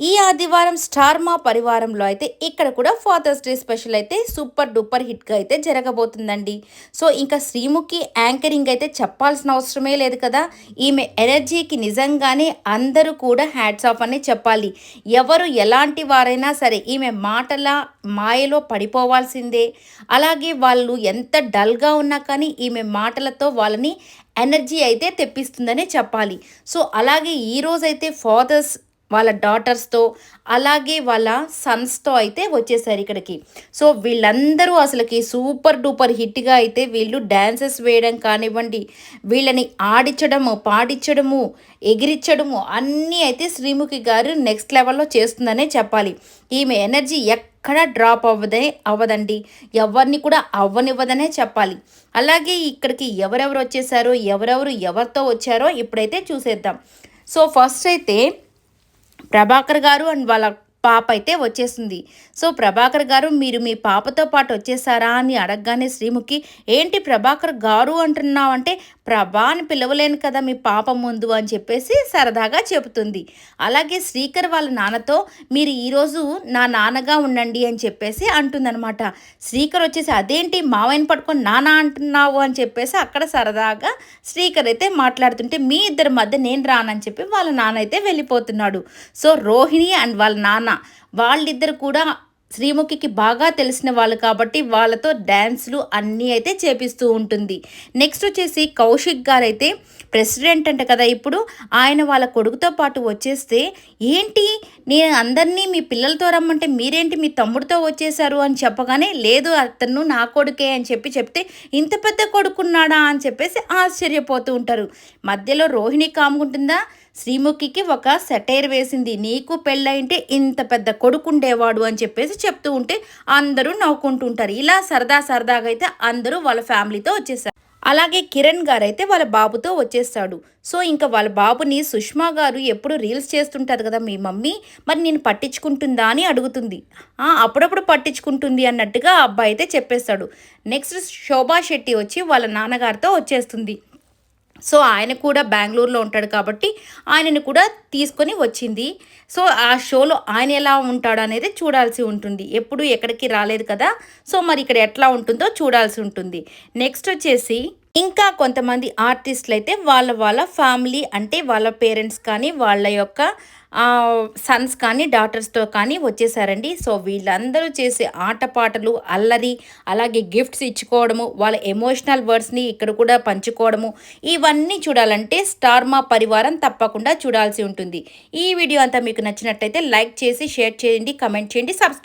ఈ ఆదివారం స్టార్ మా పరివారంలో అయితే ఇక్కడ కూడా ఫాదర్స్ డే స్పెషల్ అయితే సూపర్ డూపర్ హిట్గా అయితే జరగబోతుందండి. సో ఇంకా శ్రీముఖి యాంకరింగ్ అయితే చెప్పాల్సిన అవసరమే లేదు కదా. ఈమె ఎనర్జీకి నిజంగానే అందరూ కూడా హ్యాట్స్ ఆఫ్ అని చెప్పాలి. ఎవరు ఎలాంటి వారైనా సరే ఈమె మాటల మాయలో పడిపోవాల్సిందే. అలాగే వాళ్ళు ఎంత డల్గా ఉన్నా కానీ ఈమె మాటలతో వాళ్ళని ఎనర్జీ అయితే తెప్పిస్తుందనే చెప్పాలి. సో అలాగే ఈరోజైతే ఫాదర్స్ వాళ్ళ డాటర్స్తో అలాగే వాళ్ళ సన్స్తో అయితే వచ్చేసారు ఇక్కడికి. సో వీళ్ళందరూ అసలుకి సూపర్ డూపర్ హిట్గా అయితే వీళ్ళు డ్యాన్సెస్ వేయడం కానివ్వండి వీళ్ళని ఆడించడము పాడించడము ఎగిరించడము అన్నీ అయితే శ్రీముఖి గారు నెక్స్ట్ లెవెల్లో చేస్తుందనే చెప్పాలి. ఈమె ఎనర్జీ ఎక్కడ డ్రాప్ అవ్వదే అవ్వదండి. ఎవరిని కూడా అవ్వనివ్వదనే చెప్పాలి. అలాగే ఇక్కడికి ఎవరెవరు వచ్చేసారో ఎవరెవరు ఎవరితో వచ్చారో ఇప్పుడైతే చూసేద్దాం. సో ఫస్ట్ అయితే ప్రభాకర్ గారు అండ్ వాళ్ళ పాప అయితే వచ్చేసింది. సో ప్రభాకర్ గారు మీరు మీ పాపతో పాటు వచ్చేసారా అని అడగగానే శ్రీముఖి ఏంటి ప్రభాకర్ గారు అంటున్నావంటే ప్రభా అని పిలవలేను కదా మీ పాప ముందు అని చెప్పేసి సరదాగా చెబుతుంది. అలాగే శ్రీకర్ వాళ్ళ నాన్నతో మీరు ఈరోజు నా నాన్నగా ఉండండి అని చెప్పేసి అంటుందనమాట శ్రీకర్ వచ్చేసి అదేంటి మావైన పట్టుకొని నాన్న అంటున్నావు అని చెప్పేసి అక్కడ సరదాగా శ్రీకర్ అయితే మాట్లాడుతుంటే మీ ఇద్దరి మధ్య నేను రానని చెప్పి వాళ్ళ నాన్న అయితే వెళ్ళిపోతున్నాడు. సో రోహిణి అండ్ వాళ్ళ నాన్న వాళ్ళిద్దరు కూడా శ్రీముఖికి బాగా తెలిసిన వాళ్ళు కాబట్టి వాళ్ళతో డ్యాన్స్లు అన్నీ అయితే చేపిస్తూ ఉంటుంది. నెక్స్ట్ వచ్చేసి కౌశిక్ గారు అయితే ప్రెసిడెంట్ అంట కదా ఇప్పుడు. ఆయన వాళ్ళ కొడుకుతో పాటు వచ్చేస్తే ఏంటి? నేను అందరినీ మీ పిల్లలతో రమ్మంటే మీరేంటి మీ తమ్ముడితో వచ్చేసారు అని చెప్పగానే లేదు అతను నా కొడుకే అని చెప్పి చెప్తే ఇంత పెద్ద కొడుకున్నాడా? అని చెప్పేసి ఆశ్చర్యపోతూ ఉంటారు. మధ్యలో రోహిణి కాముకుంటుందా శ్రీముఖికి ఒక సెటైర్ వేసింది. నీకు పెళ్ళయింటే ఇంత పెద్ద కొడుకుండేవాడు అని చెప్పేసి చెప్తూ ఉంటే అందరూ నవ్వుకుంటూ ఉంటారు ఇలా సరదా సరదాగా అయితే అందరూ వాళ్ళ ఫ్యామిలీతో వచ్చేసారు. అలాగే కిరణ్ గారు అయితే వాళ్ళ బాబుతో వచ్చేస్తాడు. సో ఇంకా వాళ్ళ బాబుని సుష్మా గారు ఎప్పుడు రీల్స్ చేస్తుంటారు కదా మీ మమ్మీ? మరి నేను పట్టించుకుంటుందా అని అడుగుతుంది. అప్పుడప్పుడు పట్టించుకుంటుంది అన్నట్టుగా అబ్బాయి అయితే చెప్పేస్తాడు. నెక్స్ట్ శోభా శెట్టి వచ్చి వాళ్ళ నాన్నగారితో వచ్చేస్తుంది. సో ఆయన కూడా బెంగళూరులో ఉంటాడు కాబట్టి ఆయనని కూడా తీసుకొని వచ్చింది. సో ఆ షోలో ఆయన ఎలా ఉంటాడు అనేది చూడాల్సి ఉంటుంది. ఎప్పుడు ఎక్కడికి రాలేదు కదా. సో మరి ఇక్కడ ఎట్లా ఉంటుందో చూడాల్సి ఉంటుంది. నెక్స్ట్ వచ్చేసి ఇంకా కొంతమంది ఆర్టిస్టులు అయితే వాళ్ళ వాళ్ళ ఫ్యామిలీ అంటే వాళ్ళ పేరెంట్స్ కానీ వాళ్ళ యొక్క సన్స్ కానీ డాటర్స్తో కానీ వచ్చేసారండి. సో వీళ్ళందరూ చేసే ఆటపాటలు అల్లరి అలాగే గిఫ్ట్స్ ఇచ్చుకోవడము వాళ్ళ ఎమోషనల్ వర్డ్స్ని ఇక్కడ కూడా పంచుకోవడము ఇవన్నీ చూడాలంటే స్టార్ మా పరివారం తప్పకుండా చూడాల్సి ఉంటుంది. ఈ వీడియో అంతా మీకు నచ్చినట్లయితే లైక్ చేసి షేర్ చేయండి కమెంట్ చేయండి సబ్స్క్రైబ్